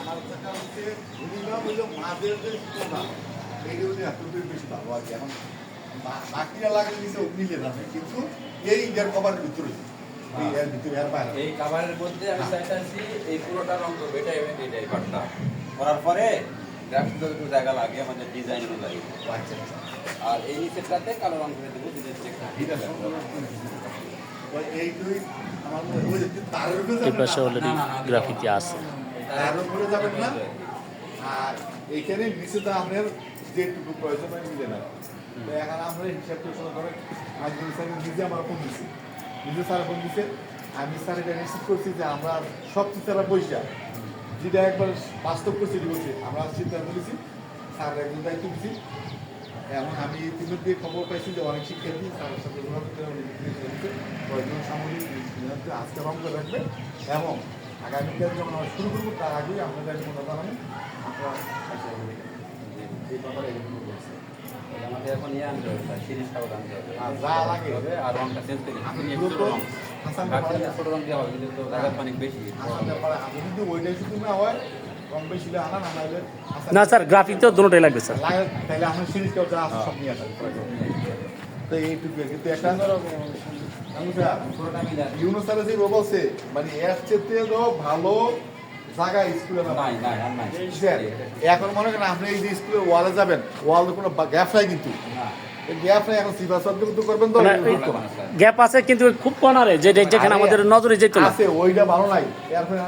আমার হচ্ছে হইল মাঝের যে বেশি ভালো আর কি। এখন বাকিরা লাগে নিচে মিলে যাবে কিন্তু এই ইন্ডিয়ার কভারের ভিতরে এর ভিতরে আর বাইরে। এই কাভারের মধ্যে আমি চাইতেছি এই পুরোটা রং করব এটাই এটাই পাটটা করার পরে গ্রাফিক্স একটু জায়গা লাগে আমাদের ডিজাইন অনুযায়ী। আচ্ছা আচ্ছা। আর এই নিচেরটাতে কালো রং করে দেবো চেকটা ওই এই দুই আমার ওই যে তারের উপরে এই যাবেন পাশে না? অলরেডি গ্রাফিতি আছে। তার উপরে যাবেন না? আর এইখানে নিচে তো আপনার যেটুকু প্রয়োজন হয় মিলে না এখন আমরা হিসাব টিউশন করে আজ দিন স্যার নিজে আমার ফোন দিচ্ছে নিজে স্যার ফোন দিচ্ছে আমি স্যার এটা নিশ্চিত করছি যে আমরা সব টিচাররা পয়সা যেটা একবার বাস্তব করছি বলছি আমরা চিন্তা করেছি স্যার একজন দায়িত্ব দিচ্ছি এমন আমি ইতিমধ্যে খবর পাইছি যে অনেক শিক্ষার্থী স্যারের সাথে যোগাযোগ করে কয়েকজন সামগ্রিক নিয়ন্ত্রণে আজকে রং রাখবে। এবং আগামীকাল যখন আমরা শুরু করব তার আগেই আপনাদের কোনো জানাবেন আপনারা। এই ব্যাপারে এগুলো বলছে আমাদের এখন ইয়ে আনতে হবে স্যার সিরিজ কাগজ আনতে হবে। আর যা লাগে। হবে আর রংটা চেঞ্জ করে আমি দিচ্ছি দ্রুত ছোট রং। হাসান বাকি ব্যাপারে ছোট রং দেওয়া হবে কিন্তু জায়গার পানি বেশি। হাসান ব্যাপারে আমি যদি ওইটাই শুধু না হয় কম বেশি আনা না স্যার গ্রাফিক তো দুটোটাই লাগবে স্যার। তাহলে আমরা সিরিজ কেউ যা সব নিয়ে আসেন তো এইটুকু কিন্তু একটা ইউনুস স্যার যে বলছে মানে এর চেয়ে ভালো জায়গা স্কুলে নাই নাই নাই। এখন মনে করেন আপনি এই যে স্কুলের ওয়ালে যাবেন ওয়াল কোনো গ্যাপ নাই কিন্তু। মানে আছে কিন্তু খুব কনারে যে যেখানে আমাদের নজরে যেত আছে ওইটা ভালো নাই। এরপরে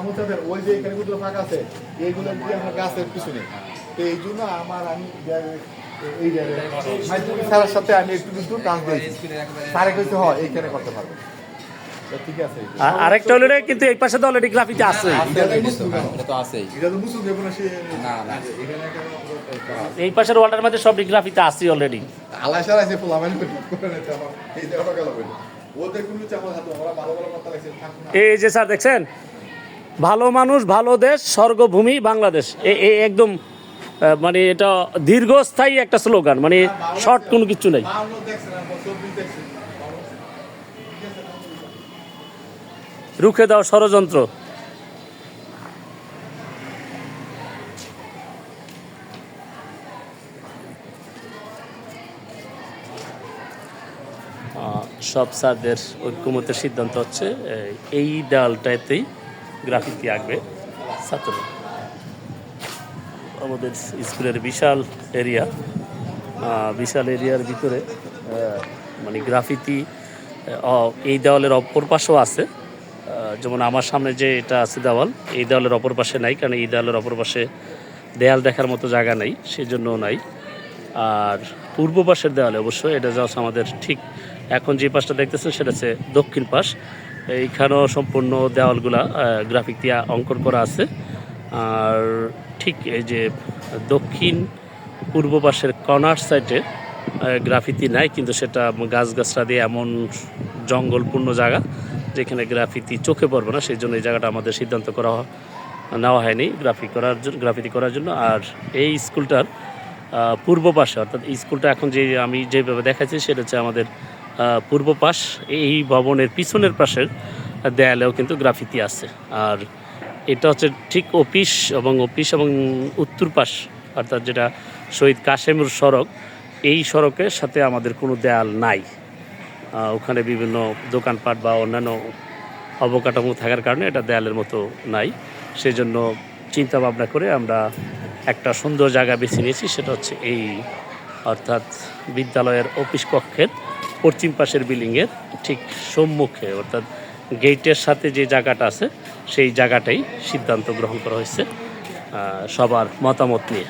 ওই যে এখানে ফাঁকা আছে এইগুলো আমার গাছের পিছনে? তো এই জন্য আমার আমি এই মাইক্রোফোন স্যারের সাথে আমি একটু কিন্তু কাজ স্যারে কইছে হয় এইখানে করতে পারবে তো ঠিক আছে আর আরেকটা হলো কিন্তু এই পাশে তো অলরেডি গ্রাফিতি আছে এটা তো আছেই। এটা তো বুঝুন দেবো না সে না, না। এখানে কেন এই পাশের ওয়ালটার মধ্যে সব গ্রাফিতি আছে অলরেডি আছে আমার এই যে স্যার দেখছেন? ভালো মানুষ ভালো দেশ স্বর্গভূমি বাংলাদেশ। একদম মানে এটা দীর্ঘস্থায়ী একটা স্লোগান মানে শর্ট কোনো কিছু নাই। রুখে দাও ষড়যন্ত্র। সব স্যারদের ঐক্যমতের সিদ্ধান্ত হচ্ছে, এই- দেওয়ালটাতেই গ্রাফিতি আঁকবে ছাত্ররা। আমাদের স্কুলের বিশাল এরিয়া বিশাল এরিয়ার ভিতরে মানে গ্রাফিতি এই দেওয়ালের অপর পাশেও আছে। যেমন আমার সামনে যে এটা আছে দেওয়াল, এই দেওয়ালের অপর পাশে নাই, কারণ এই দেওয়ালের অপর পাশে দেয়াল দেখার মতো জায়গা নেই সেই জন্য নাই। আর পূর্ব পাশের দেওয়ালে অবশ্যই এটা যাচ্ছে আমাদের ঠিক এখন যে পাশটা দেখতেছেন, সেটা হচ্ছে দক্ষিণ পাশ। এইখানেও সম্পূর্ণ দেওয়ালগুলা গ্রাফিক দিয়ে অঙ্কন করা আছে। আর ঠিক এই যে দক্ষিণ পূর্ব পাশের কর্নার সাইডে গ্রাফিতি নাই, কিন্তু সেটা গাছগাছরা দিয়ে এমন জঙ্গলপূর্ণ জায়গা যেখানে গ্রাফিতি চোখে পড়বে না, সেই জন্য এই জায়গাটা আমাদের সিদ্ধান্ত করা নেওয়া হয়নি গ্রাফি করার জন্য গ্রাফিতি করার জন্য। আর এই স্কুলটার পূর্ব পাশে, অর্থাৎ স্কুলটা এখন যে আমি যেভাবে দেখাচ্ছি, সেটা হচ্ছে আমাদের পূর্ব পাশ। এই ভবনের পিছনের পাশের দেয়ালেও কিন্তু গ্রাফিতি আছে। আর এটা হচ্ছে ঠিক অফিস এবং অফিস এবং উত্তর পাশ, অর্থাৎ যেটা শহীদ কাশেমুর সড়ক, এই সড়কের সাথে আমাদের কোনো দেয়াল নাই। ওখানে বিভিন্ন দোকানপাট বা অন্যান্য অবকাঠামো থাকার কারণে এটা দেয়ালের মতো নাই। সেই জন্য চিন্তা ভাবনা করে আমরা একটা সুন্দর জায়গা বেছে নিয়েছি, সেটা হচ্ছে এই, অর্থাৎ বিদ্যালয়ের অফিস কক্ষের পশ্চিম পাশের বিল্ডিংয়ের ঠিক সম্মুখে, অর্থাৎ গেটের সাথে যে জায়গাটা আছে সেই জায়গাটাই সিদ্ধান্ত গ্রহণ করা হয়েছে সবার মতামত নিয়ে।